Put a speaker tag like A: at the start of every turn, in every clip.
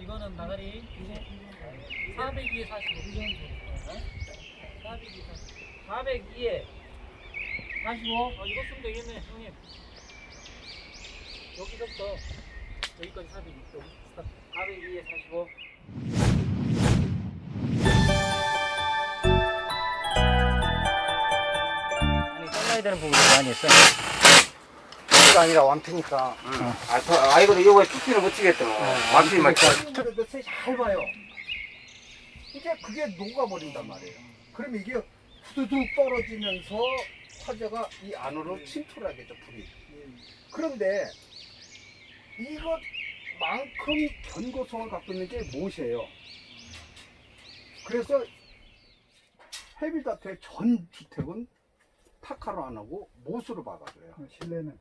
A: 이거는 나가리 402에 45. 402에 402에 45. 어, 이거 쓰면 되겠네, 형님. 여기서부터 여기까지 402. 여기 402에 45. 아니, 잘라야 되는 부분이 많이 있어.
B: 가 아니라 완패니까.
C: 아, 저, 아, 이거, 이거 투피를 못 치겠다. 완피 막.
B: 그래도 잘 봐요. 이게 그게 녹아버린단 말이에요. 그럼 이게 후두둑 떨어지면서 화재가 이 안으로 침투를 하겠죠, 불이. 그런데 이것만큼 견고성을 갖고 있는 게 못이에요. 그래서 헤비다트의 전 주택은 타카로 안 하고 못으로 박아줘요.
D: 실내는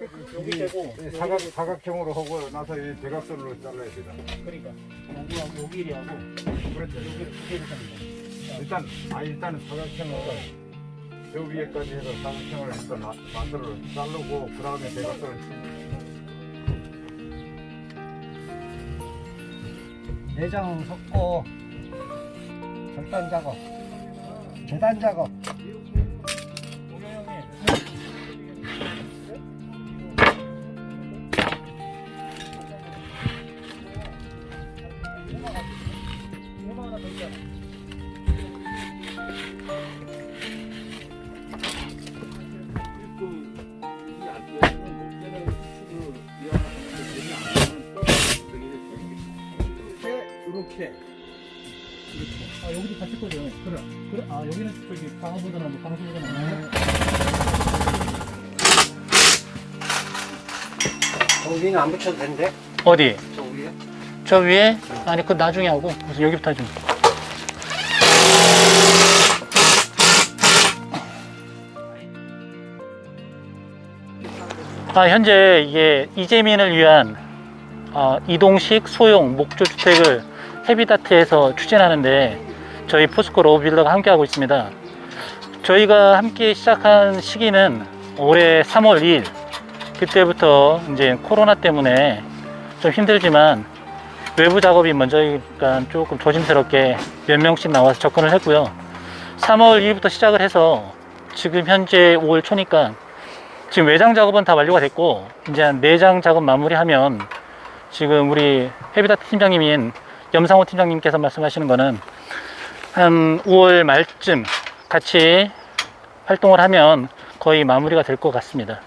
A: 여기 되고,
D: 이 사각 사각형으로 하고 나서 이 대각선으로 잘라야 되잖아.
A: 그러니까 여기하고 여기를 하고
D: 그렇죠.
A: 여기를 두 개를 잡니다.
D: 일단 아 일단은 사각형으로 저 위에까지 해서 사각형을 일단 마- 만들어 자르고 그 다음에 대각선을
E: 내장 섞고 절단 작업, 재단 작업.
B: 이렇게
A: 아 여기도 같이 거죠? 그래. 그래. 아 여기는 저기 방어보드나 뭐 방수보드나.
C: 저 위는 안 붙여도 되는데?
A: 어디?
C: 저 위에?
A: 저 위에? 아니 그 나중에 하고 그래서 여기부터 좀. 아 현재 이게 이재민을 위한 어, 이동식 소형 목조 주택을 헤비다트에서 추진하는데 저희 포스코 로우빌더가 함께하고 있습니다. 저희가 함께 시작한 시기는 올해 3월 2일 그때부터 이제 코로나 때문에 좀 힘들지만 외부 작업이 먼저니까 조금 조심스럽게 몇 명씩 나와서 접근을 했고요. 3월 2일부터 시작을 해서 지금 현재 5월 초니까 지금 외장 작업은 다 완료가 됐고 이제 한 내장 작업 마무리하면 지금 우리 헤비다트 팀장님인 염상호 팀장님께서 말씀하시는 거는 한 5월 말쯤 같이 활동을 하면 거의 마무리가 될 것 같습니다.